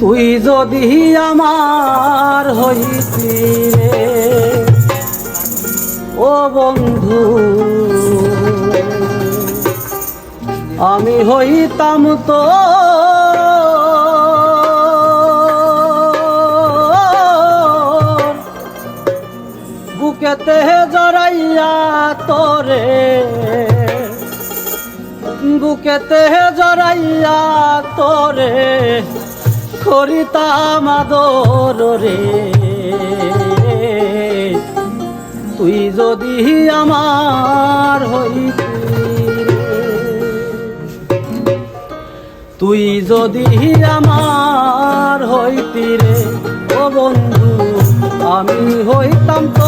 তুই যদি আমার হইতি রে, ও বন্ধু, আমি হইতাম তো বুকেতে জড়াইয়া তোরে, বুকেতে জড়াইয়া তোরে। করিতাম রে। তুই যদি আমার হইতি তুই যদি আমার হইতি রে। ও বন্ধু, আমি হইতাম তো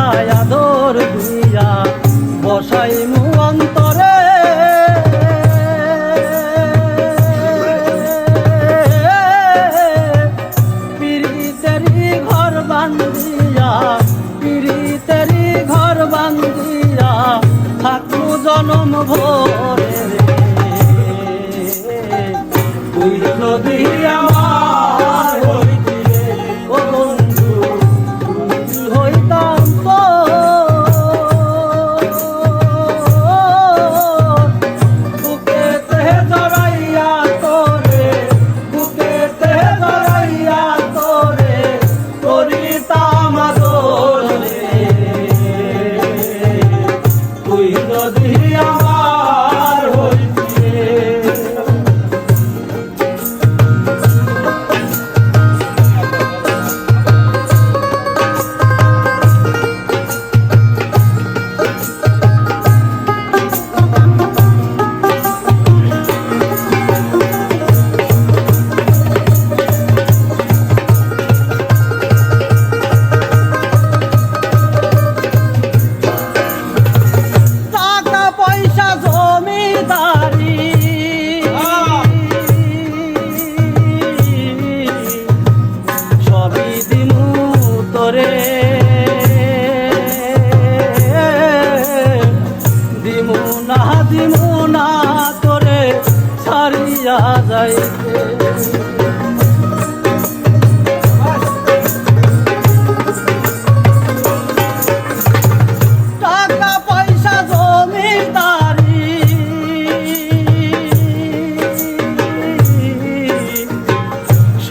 ভালোবাসায় আদর দিয়া বসাই মু অন্তরে। পিরিতেরি ঘর বান্ধিয়া পিরিতেরি ঘর বান্ধিয়া থাকু জনম ভোরে। তুই যদি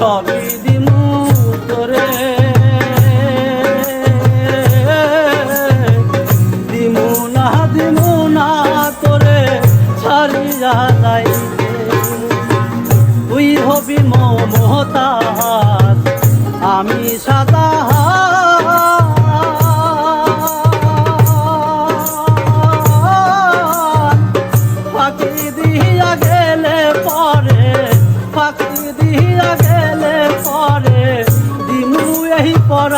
সবই দিমু তোরে দিমু না দিমু না তোরে ছাড়িয়া যাইতে